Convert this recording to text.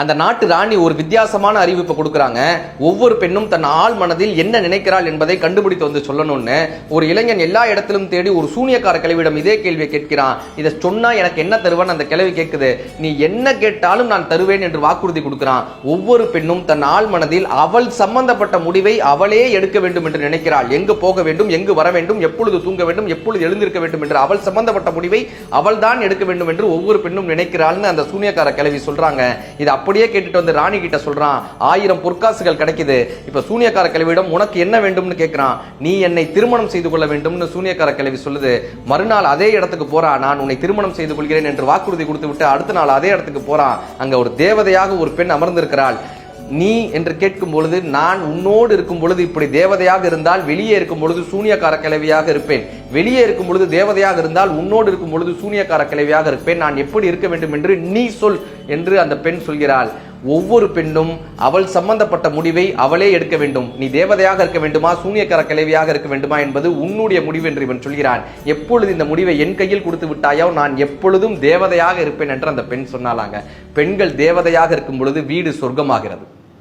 அந்த நாட்டு ராணி ஒரு வித்தியாசமான அறிவிப்பை கொடுக்குறாங்க. ஒவ்வொரு பெண்ணும் தன் ஆள் மனதில் என்ன நினைக்கிறாள் என்பதை கண்டுபிடித்து வந்து சொல்லணும்னு ஒரு இளைஞன் எல்லா இடத்திலும் தேடி ஒரு சூனியக்கார கிழவியிடம் இதே கேள்வியை கேட்கிறான். இதை சொன்னா எனக்கு என்ன தருவான்னு அந்த கிழவி கேட்குது நீ என்ன கேட்டாலும் நான் தருவேன் என்று வாக்குறுதி கொடுக்கிறான். ஒவ்வொரு பெண்ணும் தன் ஆள் மனதில் அவள் சம்பந்தப்பட்ட முடிவை அவளே எடுக்க வேண்டும் என்று நினைக்கிறாள். எங்கு போக வேண்டும் எங்கு வர வேண்டும் எப்பொழுது தூங்க வேண்டும் எப்பொழுது எழுந்திருக்க வேண்டும் என்று அவள் சம்பந்தப்பட்ட முடிவை அவள் தான் எடுக்க வேண்டும் என்று ஒவ்வொரு பெண்ணும் நினைக்கிறாள்னு அந்த சூனியக்கார கிழவி சொல்றாங்க. இது அப்படியே கேட்டுட்டு வந்து ராணி கிட்ட சொல்றான் ஆயிரம் பொற்காசுகள் கிடைக்குது. இப்ப சூனியக்கார கிழவியிடம் உனக்கு என்ன வேண்டும்னு கேட்கிறான் நீ என்னை திருமணம் செய்து கொள்ள வேண்டும்னு சூனியக்கார கிழவி சொல்லுது. மறுநாள் அதே இடத்துக்கு போறா. நான் உன்னை திருமணம் செய்து கொள்கிறேன் என்று வாக்குறுதி கொடுத்து விட்டு அடுத்த நாள் அதே இடத்துக்கு போறான். அங்க ஒரு தேவதையாக ஒரு பெண் அமர்ந்திருக்கிறாள். நீ என்று கேட்கும் பொழுது நான் உன்னோடு இருக்கும் பொழுது இப்படி தேவதையாக இருந்தால் வெளியே இருக்கும் பொழுது சூனியக்கார கிழவியாக இருப்பேன். வெளியே இருக்கும் பொழுது தேவதையாக இருந்தால் உன்னோடு இருக்கும் பொழுது சூனியக்கார கிழவியாக இருப்பேன். நான் எப்படி இருக்க வேண்டும் என்று நீ சொல் என்று அந்த பெண் சொல்கிறாள். ஒவ்வொரு பெண்ணும் அவள் சம்பந்தப்பட்ட முடிவை அவளே எடுக்க வேண்டும். நீ தேவதையாக இருக்க வேண்டுமா சூனியக்கார கிளவியாக இருக்க வேண்டுமா என்பது உன்னுடைய முடிவு என்று இவன் சொல்கிறான். எப்பொழுது இந்த முடிவை என் கையில் கொடுத்து விட்டாயோ நான் எப்பொழுதும் தேவதையாக இருப்பேன் என்று அந்த பெண் சொன்னாலாங்க பெண்கள் தேவதையாக இருக்கும் பொழுது வீடு சொர்க்கமாகிறது.